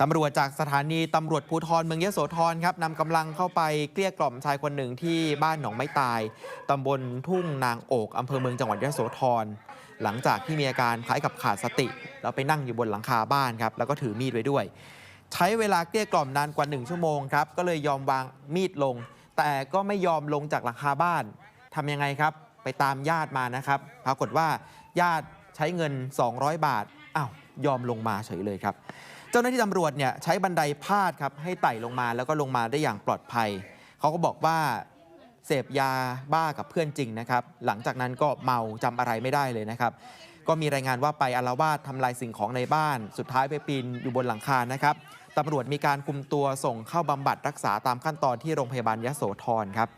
ตำรวจจากสถานีตำรวจภูธรเมืองยโสธรครับนำกำลังเข้าไปเกลี้ยกล่อมชายคนหนึ่งที่บ้านหนองไม้ตายตำบลทุ่งนางโอกอำเภอเมืองจังหวัดยโสธรหลังจากที่มีอาการคล้ายกับขาดสติแล้วไปนั่งอยู่บนหลังคาบ้านครับแล้วก็ถือมีดไว้ด้วย ใช้เวลาเกลี้ยกล่อมนานกว่า1ชั่วโมงครับก็เลยยอมวางมีดลง แต่ก็ไม่ยอมลงจากหลังคาบ้านทำยังไงครับ ไปตามญาติมานะครับปรากฏว่าญาติใช้เงิน 200 บาทอ้าวยอมลงมาเฉยเลยครับ จ้าหน้าที่ตำรวจเนี่ยใช้บันไดพาดครับให้ไต่ลงมาแล้วก็ลงมาได้อย่างปลอดภัย เขาก็บอกว่าเสพยาบ้ากับเพื่อนจริงนะครับ หลังจากนั้นก็เมาจำอะไรไม่ได้เลยนะครับ ก็มีรายงานว่าไปอาละวาดทำลายสิ่งของในบ้าน สุดท้ายไปปีนอยู่บนหลังคานะครับตำรวจมีการคุมตัวส่งเข้าบำบัดรักษาตามขั้นตอนที่โรงพยาบาลยะโสธรครับ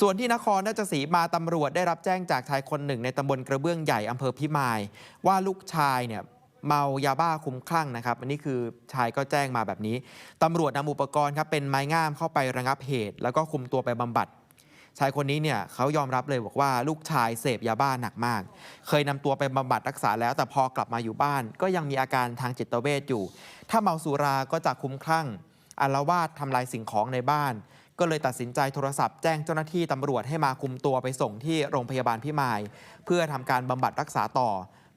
ส่วนที่นครราชสีมาตำรวจได้รับแจ้งจากชายคนหนึ่งในตำบลกระเบื้องใหญ่อำเภอพิมาย ว่าลูกชายเนี่ย เมายาบ้าคุ้มคลั่งนะครับ อันนี้คือชายก็แจ้งมาแบบนี้ตำรวจนำอุปกรณ์ครับเป็นไม้งามเข้าไประงับเหตุ แล้วก็คุมตัวไปบำบัดชายคนนี้เนี่ยเขายอมรับเลยบอกว่าลูกชายเสพยาบ้าหนักมาก เคยนำตัวไปบำบัดรักษาแล้ว แต่พอกลับมาอยู่บ้าน ก็ยังมีอาการทางจิตเวชอยู่ ถ้าเมาสุราก็จะคุ้มคลั่งอาละวาดทำลายสิ่งของในบ้าน ก็เลยตัดสินใจโทรศัพท์แจ้งเจ้าหน้าที่ตำรวจให้มาคุมตัวไปส่งที่โรงพยาบาลพิมาย เพื่อทำการบำบัดรักษาต่อ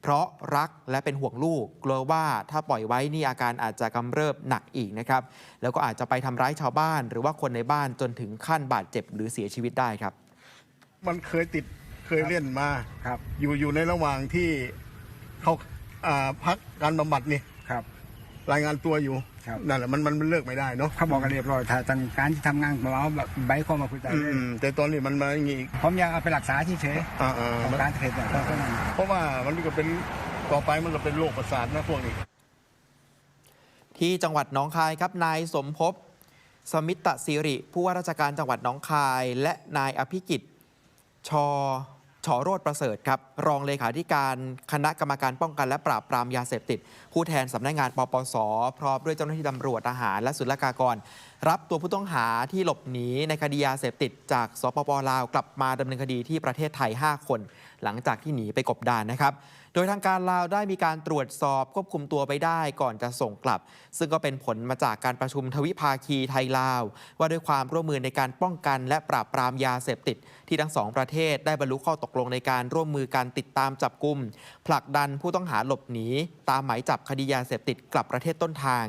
เพราะรักและเป็นห่วงลูก กลัวว่าถ้าปล่อยไว้นี่อาการอาจจะกำเริบหนักอีกนะครับ แล้วก็อาจจะไปทำร้ายชาวบ้าน หรือว่าคนในบ้านจนถึงขั้นบาดเจ็บหรือเสียชีวิตได้ครับ มันเคยติดเคยเล่นมาครับ อยู่อยู่ในระหว่างที่เขาอ่าพักการบำบัดนี่ครับ รายงานตัวอยู่ครับ นั่นแหละมันมันมันเลิกไม่ได้เนาะเขาบอกกันเรียบร้อยถ้าทางการที่ทำงานของเราแบบใบข้อมาคุยกันอืมแต่ตอนนี้มันมาอย่างงี้อีกผมอยากเอาไปรักษาเฉยอ่าอ่าๆของการเทรดเนี่ยก็นั้น เพราะว่ามันก็เป็นต่อไปมันก็เป็นโรคประสาทนะพวกนี้ ที่จังหวัดหนองคายครับนายสมภพสมิตตสิริ ผู้ว่าราชการจังหวัดหนองคาย และนายอภิกิจชอ ชอโรดประเสริฐครับ รองเลขาธิการคณะกรรมการป้องกันและปราบปรามยาเสพติด ผู้แทนสำนักงานปปส พร้อมด้วยเจ้าหน้าที่ตำรวจทหารและศุลกากร รับตัวผู้ต้องหาที่หลบหนีในคดียาเสพติด จากสปปลาวกลับมาดำเนินคดีที่ประเทศไทย 5 คน หลังจากที่หนีไปกบดานนะครับโดยทางการลาวได้มีการตรวจสอบควบคุมตัวไปได้ก่อนจะส่งกลับ ซึ่งก็เป็นผลมาจากการประชุมทวิภาคีไทยลาว ว่าด้วยความร่วมมือในการป้องกันและปราบปรามยาเสพติด ที่ทั้งสองประเทศได้บรรลุข้อตกลงในการร่วมมือการติดตามจับกลุ่มผลักดันผู้ต้องหาหลบหนี ตามหมายจับคดียาเสพติดกลับประเทศต้นทาง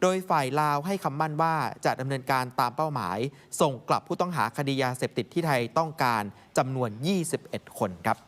โดยฝ่ายลาวให้คำมั่นว่าจะดำเนินการตามเป้าหมาย ส่งกลับผู้ต้องหาคดียาเสพติดที่ไทยต้องการจำนวน 21 คนครับ